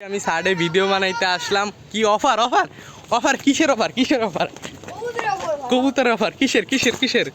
আমি সাইডে ভিডিও বানাইতে আসলাম। কি অফার অফার অফার কিসের অফার কিসের অফার কবুতর অফার কিসের কিসের কিসের?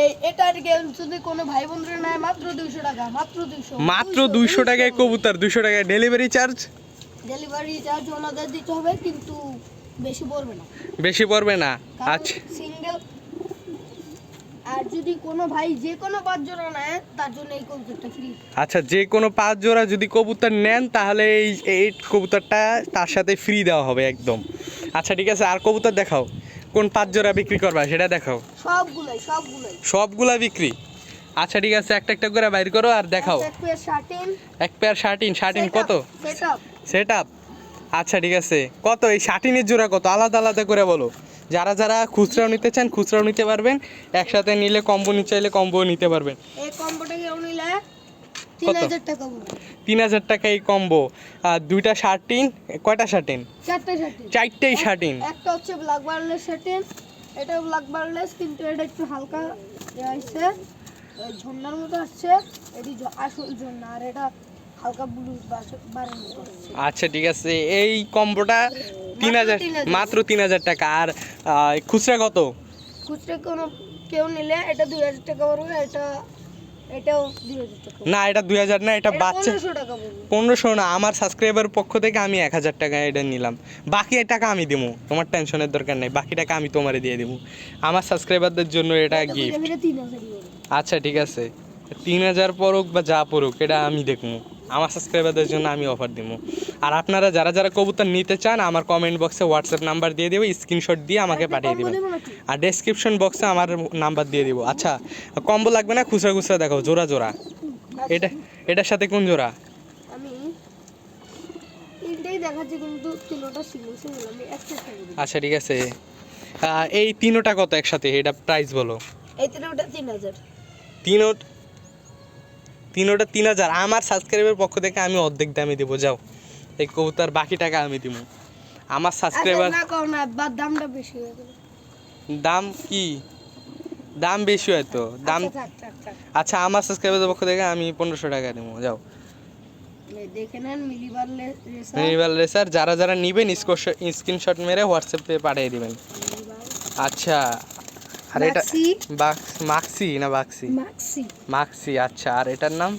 এই এটার গেম যদি কোনো ভাই বন্ধুরা নেয় মাত্র দুইশো টাকা মাত্র দুইশো। মাত্র দুইশো টাকায় কবুতর দুইশো টাকায় ডেলিভারি চার্জ ডেলিভারি চার্জ ওনাদের দিতে হবে কিন্তু বেশি পড়বে না। বেশি পড়বে না। আচ্ছা। যদি কোনো ভাই যে কোনো পাঁচ জোড়া নেয় তার জন্য এই কবুতরটা ফ্রি আচ্ছা যে কোনো পাঁচ জোড়া যদি কবুতর নেন তাহলে এই এই কবুতরটা তার সাথে ফ্রি দেওয়া হবে একদম। আচ্ছা ঠিক আছে আর কবুতর দেখাও। কোন পাঁচ জোড়া বিক্রি করবা সেটা দেখাও। সবগুলাই সবগুলাই। সবগুলা বিক্রি? আচ্ছা ঠিক আছে একটা একটা করে বাইর করো আর দেখাও। এক পেয়ার শার্টিন এক পেয়ার শার্টিন শার্টিন কত? সেট আপ সেট আপ আচ্ছা ঠিক আছে কত? এই শার্টিনের জোড়া কত? আলাদা আলাদা করে বলো। যারা যারা খুচরাও নিতে চান খুচরাও নিতে পারবেন। একসাথে নিলে কম্বো নিতে চাইলে কম্বো নিতে পারবেন। এই কম্বোটা কেউ নিলে তিন? হাজার টাকা এই কম্বো আর দুইটা শার্টিন কয়টা শার্টিন চারটে শার্টিন চারটেই শার্টিন একটা হচ্ছে ব্ল্যাক বার্লেস শার্টিন এটা ব্ল্যাক বার্লেস কিন্তু এটা একটু হালকা হয়েছে ঝর্ণার মতো আসছে। এটি আসল ঝর্ণা আর এটা হালকা ব্লু বারের মতো আচ্ছা ঠিক আছে। এই কম্বোটা তিন হাজার মাত্র তিন হাজার টাকা। আর খুচরা কত? খুচরা কোনো কেউ নিলে এটা দুই হাজার টাকা পড়বে এটা। না এটা দুই হাজার না এটা বাচ্চা পনেরোশো না আমার সাবস্ক্রাইবার পক্ষ থেকে আমি এক হাজার টাকা এটা নিলাম। বাকি টাকা আমি দেবো তোমার টেনশনের দরকার নেই বাকি টাকা আমি তোমারে দিয়ে দেবো আমার সাবস্ক্রাইবারদের জন্য এটা গিফট আচ্ছা ঠিক আছে। তিন হাজার পড়ুক বা যা পড়ুক এটা আমি দেখব আমার সাবস্ক্রাইবারদের জন্য আমি অফার দিব আর আপনারা যারা যারা কবুতর নিতে চান আমার কমেন্ট বক্সে হোয়াটসঅ্যাপ নাম্বার দিয়ে দেবো স্ক্রিনশট দিয়ে আমাকে পাঠিয়ে দেবেন। আর ডেসক্রিপশন বক্সে আমার নাম্বার দিয়ে দেবো। আচ্ছা কম্বো লাগবে না? খুচরা খুচরা দেখো জোড়া জোড়া। এটা এটার সাথে কোন জোড়া? আচ্ছা ঠিক আছে। এই তিনোটা কত একসাথে? এটা প্রাইস বলো। এই তিনোটা তিন হাজার। তিনো তিনোটা তিন হাজার। আমার সাবস্ক্রাইবের পক্ষ থেকে আমি অর্ধেক দামে দেবো যাও। এই কবুতর বাকি টাকা আমি দিব আমার আচ্ছা সাবস্ক্রাইবার বা দামটা বেশি হয়ে দাম কি? দাম বেশি হয় তো দাম আচ্ছা, আচ্ছা আমার সাবস্ক্রাইবারের পক্ষ থেকে আমি পনেরোশো টাকা দেবো যাও। মিলিবার রেসার। যারা যারা নেবেন স্ক্রিনশট মেরে হোয়াটসঅ্যাপে পাঠিয়ে দিবেন। আচ্ছা। আর এটা মাক্সি বাক্স মাক্সি না বাক্সি মাক্সি মাক্সি আচ্ছা আর এটার নাম?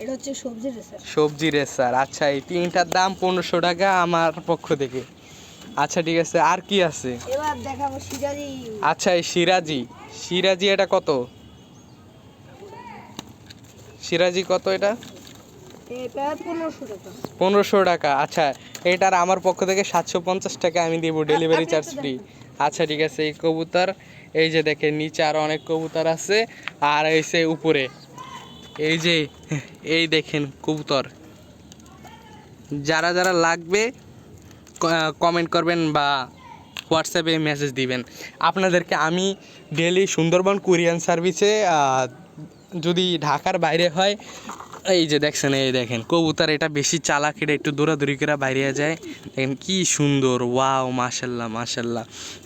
এটা হচ্ছে সবজি রেসার। সবজি রেসার আচ্ছা এই তিনটার দাম পনেরোশো টাকা আমার পক্ষ থেকে। আচ্ছা ঠিক আছে আর কি আছে? এবার দেখাবো সিরাজি আচ্ছা এই সিরাজি সিরাজি এটা কত? সিরাজি কত এটা? এটা পনেরোশো টাকা। পনেরোশো টাকা আচ্ছা এটার আমার পক্ষ থেকে সাতশো পঞ্চাশ টাকা আমি দেবো ডেলিভারি চার্জ ফ্রি আচ্ছা ঠিক আছে এই কবুতর এই যে দেখেন, নিচে আরও অনেক কবুতর আছে, আর এই সে উপরে। এই যে, এই দেখেন কবুতর। যারা যারা লাগবে কমেন্ট করবেন বা হোয়াটসঅ্যাপে মেসেজ দিবেন। আপনাদেরকে আমি ডেলি সুন্দরবন কুরিয়ান সার্ভিসে যদি ঢাকার বাইরে হয় এই যে দেখছেন, এই দেখেন, কবুতর এটা বেশি চালাক, এটা একটু দৌড়াদৌড়ি করে বাইরে যায়। দেখেন কি সুন্দর, ওয়াও, মাশাল্লাহ মাশাল্লাহ।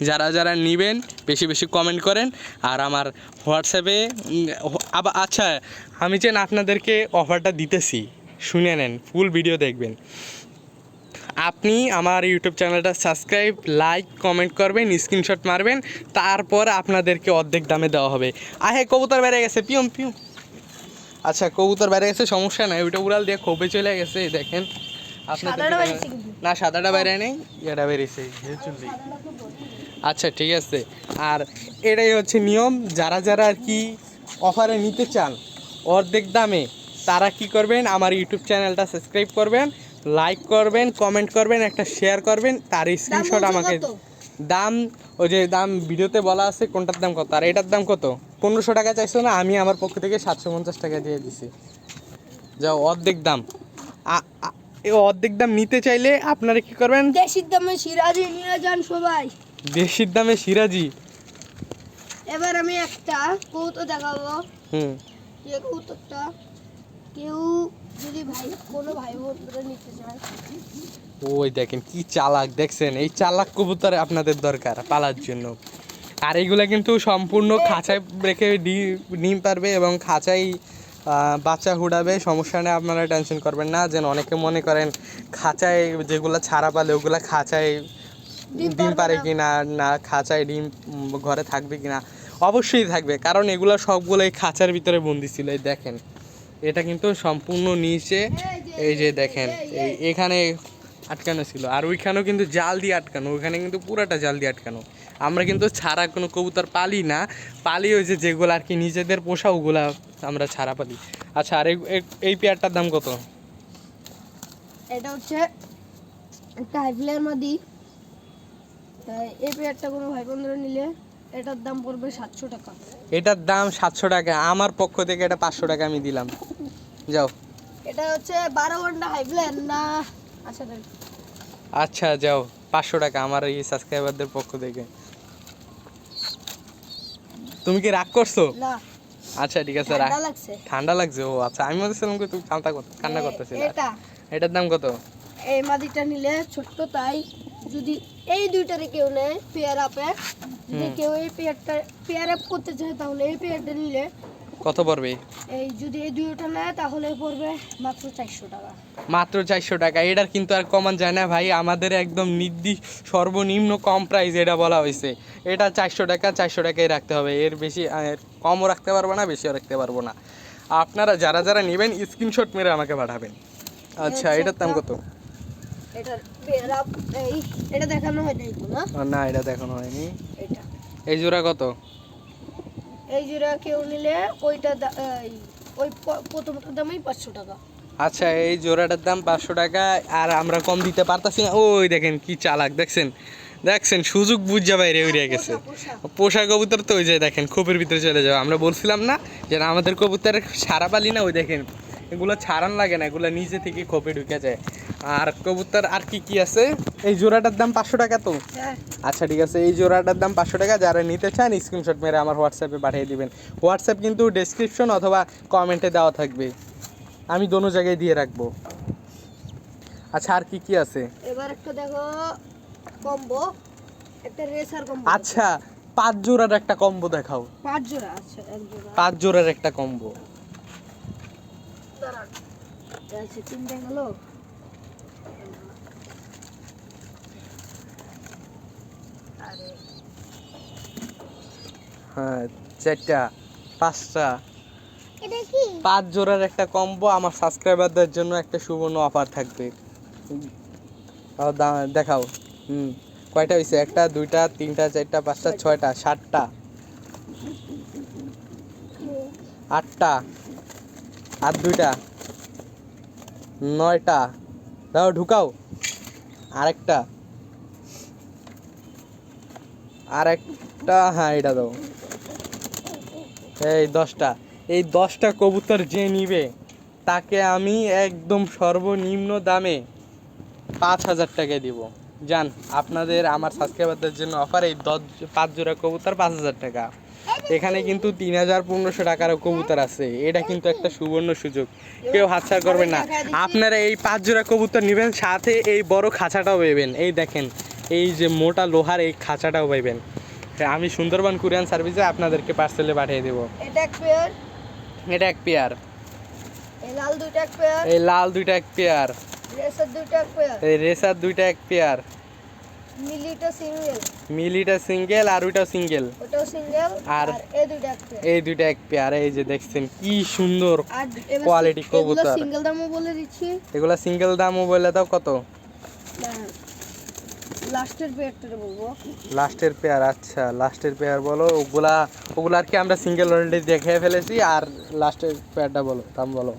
যারা যারা নেবেন, বেশি বেশি কমেন্ট করেন। আর আমার হোয়াটসঅ্যাপে আবার আচ্ছা আমি যেন আপনাদেরকে অফারটা দিতেছি, শুনে নেন ফুল ভিডিও দেখবেন। আপনি আমার ইউটিউব চ্যানেলটা সাবস্ক্রাইব লাইক কমেন্ট করবেন স্ক্রিনশট মারবেন, তারপর আপনাদেরকে অর্ধেক দামে দেওয়া হবে। আহে, কবুতর বেড়ে গেছে, পিয়ম পিয়ম। আচ্ছা কবুতর বেড়ে গেছে সমস্যা নাই। ওইটা উড়াল দিয়ে খোপে চলে গেছে দেখেন। না সাদাটা বাইরে নেই এটা বেরিয়েছে আচ্ছা ঠিক আছে। আর এটাই হচ্ছে নিয়ম যারা যারা আর কি অফারে নিতে চান অর্ধেক দামে তারা কি করবেন? আমার ইউটিউব চ্যানেলটা সাবস্ক্রাইব করবেন লাইক করবেন কমেন্ট করবেন একটা শেয়ার করবেন তার স্ক্রিনশট আমাকে দাম ওই যে দাম ভিডিওতে বলা আছে কোনটার দাম কত? আর এটার দাম কত? পনেরোশো টাকা চাইছো না আমি আমার পক্ষ থেকে সাতশো পঞ্চাশ টাকা দিয়ে দিছি। যা অর্ধেক দাম। এই অর্ধেক দাম নিতে চাইলে আপনারা কি করবেন? দেশির দামে সিরাজি নিয়ে যান সবাই। দেশির দামে সিরাজি? এবার আমি একটা কৌতো দেখাবো। হুম। যে কৌতুকটা কেউ যদি ভাই কোনো ভাই বন্ধুরা নিতে চায়। ওই দেখেন কি চালাক দেখছেন? এই চালাক কবুতর আপনাদের দরকার পালার জন্য। আর এইগুলা কিন্তু সম্পূর্ণ খাঁচায় রেখে ডিম পারবে এবং খাঁচাই বাচ্চা হুডাবে। সমস্যা নেই আপনারা টেনশন করবেন না। যেন অনেকে মনে করেন খাঁচায় যেগুলো ছাড়া পালে ওগুলো খাঁচায় ডিম ডিম পারে কি না না খাঁচায় ডিম ঘরে থাকবে কি না অবশ্যই থাকবে। কারণ এগুলো সবগুলো এই খাঁচার ভিতরে বন্দি ছিল এই দেখেন। এটা কিন্তু সম্পূর্ণ নিচে এই যে দেখেন এই এখানে আটকানো ছিল। আর ওইখানেও কিন্তু জাল দিয়ে আটকানো ওইখানে কিন্তু পুরাটা জাল দিয়ে আটকানো। আমরা কিন্তু ছাড়া কোনো কবুতর পালি না। পালি ওই যে যেগুলো আর কি নিজেদের পোষা ওগুলা আমরা ছাড়া পালি। আচ্ছা আর এই- পেয়ারটার দাম কত? এটা হচ্ছে একটা হাইফ্লেয়ার মাদি। তাই এই পেয়ারটা কোনো ভাই বন্ধুরা নিলে এটার দাম পড়বে সাতশো টাকা। এটার দাম সাতশো টাকা আমার পক্ষ থেকে এটা পাঁচশো টাকা আমি দিলাম। যাও। এটা হচ্ছে বারো ঘণ্টা হাইফ্লেয়ার না আচ্ছা আচ্ছা যাও। পাঁচশো টাকা আমার এই সাবস্ক্রাইবারদের পক্ষ থেকে। তুমি কি রাগ করছ? না। আচ্ছা ঠিক আছে রাগ। ঠান্ডা লাগছে ও আচ্ছা আমি বলছিলাম কি তুমি কান্না করতে কান্না করতেছিলে। এটা। এটার দাম কত? এই মাদিটা নিলে ছোট্ট তাই যদি এই দুইটারে কেউ নেয় পেয়ার আপে যদি কেউ এই পেয়ারটা পেয়ার আপ করতে চায় তাহলে এই পেয়ারটা নিলে কত পড়বে? এই যদি এই দুইটা নেয় তাহলে পড়বে মাত্র চারশো টাকা। মাত্র চারশো টাকা। এটার কিন্তু আর কমান যায় না ভাই। আমাদের একদম নির্দিষ্ট সর্বনিম্ন কম প্রাইস এটা বলা হয়েছে। এটা চারশো টাকা চারশো টাকাই রাখতে হবে। এর বেশি এর কমও রাখতে পারব না বেশিও রাখতে পারব না। আপনারা যারা যারা নেবেন স্ক্রিনশট মেরে আমাকে পাঠাবেন। আচ্ছা এটার দাম কত? এটা দেখানো হয় নাই তো না এটা দেখানো হয়নি। এই জোড়া কত? এই জোড়া কেউ নিলে ওইটা ওই প্রথমটার দামই পাঁচশো টাকা। আচ্ছা এই জোড়াটার দাম পাঁচশো টাকা আর আমরা কম দিতে পারতাছি না। ওই দেখেন কি চালাক দেখছেন? দেখছেন সুযোগ বুঝা বাইরে উড়ে গেছে। পোষা, কবুতর তো ওই যে দেখেন খোপের ভিতরে চলে যাবে আমরা বলছিলাম না যে আমাদের কবুতর সারা পালি না ওই দেখেন। এগুলো ছাড়ান লাগে না এগুলো নিচে থেকে খোপে ঢুকে যায়। আর কবুতর আর কি কি আছে? এই জোড়াটার দাম পাঁচশো টাকা তো? হ্যাঁ। আচ্ছা ঠিক আছে। এই জোড়াটার দাম পাঁচশো টাকা। যারা নিতে চান স্ক্রিনশট মেরে আমার হোয়াটসঅ্যাপে পাঠিয়ে দিবেন। হোয়াটসঅ্যাপ কিন্তু ডেসক্রিপশন অথবা কমেন্টে দেওয়া থাকবে। আমি দোনো জায়গায় দিয়ে রাখব। আচ্ছা আর কি কি আছে? এবার একটা দেখো কম্বো একটা রেসার কম্বো আচ্ছা পাঁচ জোড়ার একটা কম্বো দেখাও। পাঁচ জোড়া আচ্ছা এক জোড়া। পাঁচ জোড়ার একটা কম্বো দাঁড়ান। আচ্ছা তিনটা গেল। হ্যাঁ চারটা পাঁচটা। পাঁচ জোড়ার একটা কম্বো আমার সাবস্ক্রাইবারদের জন্য একটা সুবর্ণ অফার থাকবে। দেখাও। হুম কয়টা হয়েছে একটা দুইটা তিনটা চারটা পাঁচটা ছয়টা সাতটা। আটটা। আর দুইটা। নয়টা। দাও ঢুকাও। আরেকটা। আরেকটা হ্যাঁ এটা দাও। এই দশটা। এই দশটা কবুতর যে নিবে, তাকে আমি একদম সর্বনিম্ন দামে পাঁচ হাজার টাকা দিব। যান আপনাদের, আমার সাবস্ক্রাইবারদের জন্য অফার এই দশ, পাঁচ জোড়া কবুতর পাঁচ হাজার টাকা। এখানে কিন্তু তিন হাজার পনেরোশো টাকারও কবুতর আছে। এটা কিন্তু একটা সুবর্ণ সুযোগ। কেউ হাতছাড় করবেন না। আপনারা এই পাঁচ জোড়া কবুতর নেবেন, সাথে এই বড় খাঁচাটাও পাইবেন এই দেখেন এই যে মোটা লোহার এই খাঁচাটাও পাইবেন। আমি সুন্দরবন কুরিয়ান সার্ভিসে আপনাদেরকে পার্সেলে পাঠিয়ে দেবো। এটা এক পেয়ার এটা এক পেয়ার এই লাল দুইটা এক পেয়ার এই লাল দুইটা এক পেয়ার রেসার দুইটা এক পেয়ার এই রেসার দুইটা এক পেয়ার মিলিটা সিঙ্গেল। মিলিটা সিঙ্গেল আর ওইটাও সিঙ্গেল। ওটাও সিঙ্গেল আর- এই দুইটা এক পেয়ার এই দুইটা এক পেয়ার এই যে দেখছেন কি সুন্দর এবার quality এগুলো সিঙ্গেল দামও বলে দিচ্ছি। এগুলা সিঙ্গেল দামও বলে দাও কত? লাস্টের পেয়ারটা বলব। লাস্টের পেয়ার আচ্ছা লাস্টের পেয়ার বলো। ওগুলা ওগুলা আর কি আমরা সিঙ্গেল অলরেডি দেখে ফেলেছি আর লাস্টের পেয়ারটা বলো দাম বলো।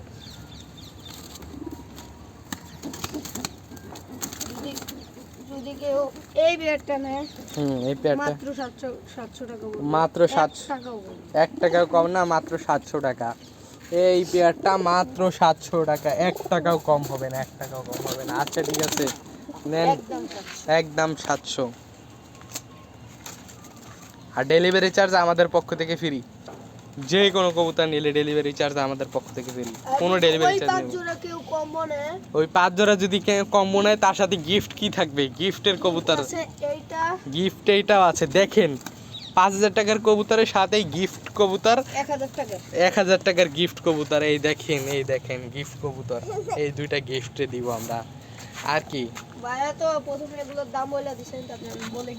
যদি যদি কেউ এই পেয়ারটা নেয় হুম এই পেয়ারটা। মাত্র সাতশো সাতশো টাকা মাত্র টাকাও কম না মাত্র সাতশো টাকা। এই পেয়ারটা মাত্র সাতশো টাকা। এক টাকাও কম হবে না এক টাকাও কম হবে না। আচ্ছা ঠিক আছে। নেন। একদম সাতশো। আর ডেলিভারি চার্জ আমাদের পক্ষ থেকে ফ্রি যে কোনো কবুতর নিলে ডেলিভারি চার্জ আমাদের পক্ষ থেকে ফ্রি কোনো ডেলিভারি চার্জ নেই। ওই পাঁচ জোড়া যদি কম্বো নেয় তার সাথে গিফট কি থাকবে? গিফটের কবুতর। আছে এইটা? গিফট এইটাও আছে। দেখেন পাঁচ হাজার টাকার কবুতরের সাথে গিফট কবুতর। এক হাজার টাকা। এক হাজার টাকার গিফট কবুতর। এই দেখেন এই দেখেন গিফট কবুতর। এই দুইটা গিফটে দিব আমরা। আর কি? ভাইয়া তো প্রথমে এগুলোর দাম বলে দিচ্ছেন তারপরে আমি বলে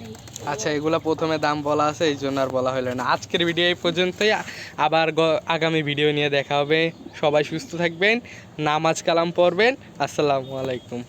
আচ্ছা এগুলা প্রথমে দাম বলা আছে এই জন্য আর বলা হলো না। আজকের ভিডিও এই পর্যন্তই। আবার আগামী ভিডিও নিয়ে দেখা হবে। সবাই সুস্থ থাকবেন নামাজ কালাম পড়বেন। আসসালামু আলাইকুম।